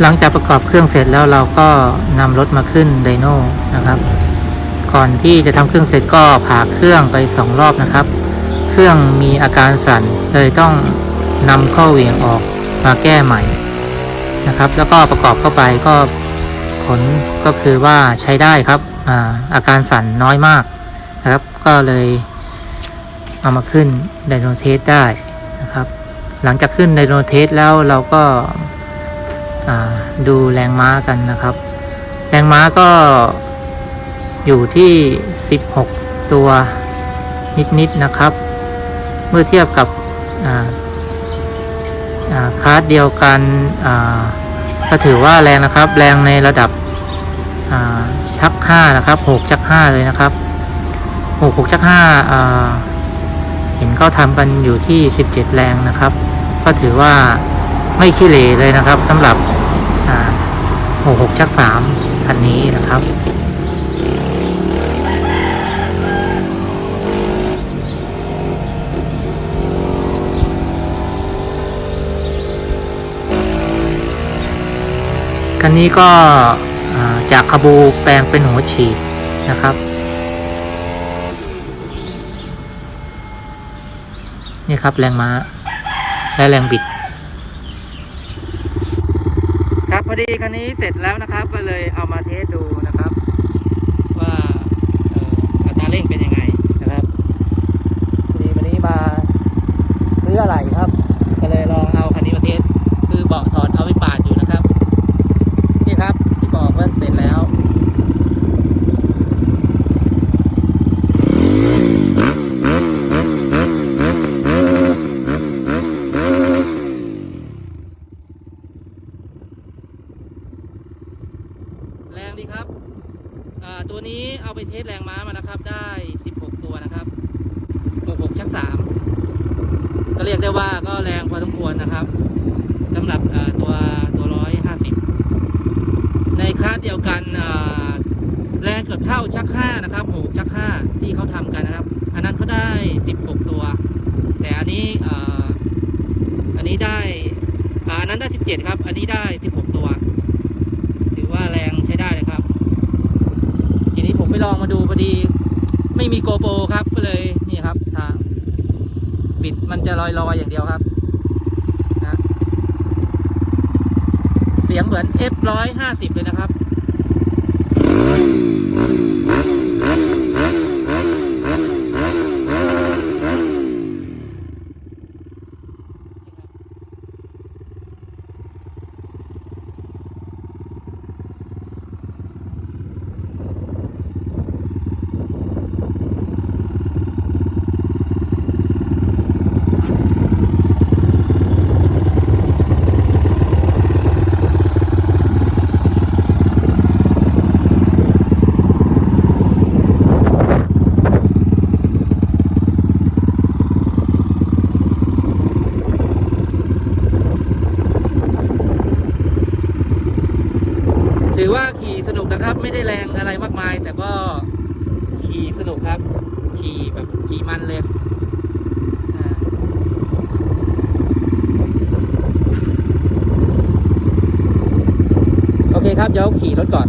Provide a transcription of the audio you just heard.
หลังจากประกอบเครื่องเสร็จแล้วเราก็นำรถมาขึ้นไดโน่นะครับ ก่อนที่จะทำเครื่องเสร็จก็ผ่าเครื่องไปสองรอบนะครับ เครื่องมีอาการสั่นเลยต้องนำข้อเหวี่ยงออกมาแก้ใหม่นะครับ แล้วก็ประกอบเข้าไปก็ผลก็คือว่าใช้ได้ครับอาอาการสั่นน้อยมากนะครับ ก็เลยเอามาขึ้นไดโนเทสได้นะครับ หลังจากขึ้นไดโนเทสแล้วเราก็ ดูแรงม้ากันนะครับ แรงม้าก็อยู่ที่ 16 ตัวนิดๆนะครับ เมื่อเทียบกับอ่าอ่าคลาสเดียวกันก็ถือว่าแรงนะครับ แรงในระดับชัก 5 นะครับ6ชัก 5 เลยนะครับ6 6ชัก5อ่าเห็นเขาทำกันอยู่ที่ 17 แรงนะครับ ก็ถือว่า ไม่ขี้เหร่เลยนะครับสำหรับอ่า6 6ชัก3คันนี้นะครับ คันนี้ก็จากคาบูแปลงเป็นหัวฉีดนะครับนี่ครับแรงม้าและแรงบิด ครับพ อดีคันนี้เสร็จแล้วนะครับ ก็เลยเอามาเทสดูนะครับ ว่าอัตราเร่งเป็นยังไงนะครับพอดีวันนี้มาซื้ออะไรครับ ก็เลยลองเอาคันนี้มาเทสคือเบาะถอดเอาไปปาดอยู่นะครับ นี่ครับที่บอกว่าเสร็จแล้ว แรงดีครับตัวนี้เอาไปเทสแรงม้ามานะครับ ได้ 16 ตัวนะครับ 66ชัก3ก็เรียกได้ว่าก็แรงพอสมควรนะครับสำหรับตัวตัว 150 ในคลาสเดียวกันแรงเกือบเท่าชัก 5 นะครับ6ชัก 5 ที่เขาทำกันนะครับ อันนั้นเขาได้ 16 ตัว แต่อันนี้อันนี้ได้อันนั้นได้ 17 ครับ อันนี้ได้ 16 ตัว ถือว่าแรงใช้ได้เลยครับ ทีนี้ผมไปลองมา ดูพอดี ไม่มีโกโปรครับก็เลยนี่ครับทางปิดมันจะลอยๆอย่างเดียวครับนะเสียงเหมือน F ร้อยห้าสิบเลยนะครับ ถือ ว่าขี่สนุกนะครับ ไม่ได้แรงอะไรมากมาย แต่ก็ขี่สนุกครับ ขี่แบบขี่มันเลยโอเคครับเดี๋ยวขี่รถก่อน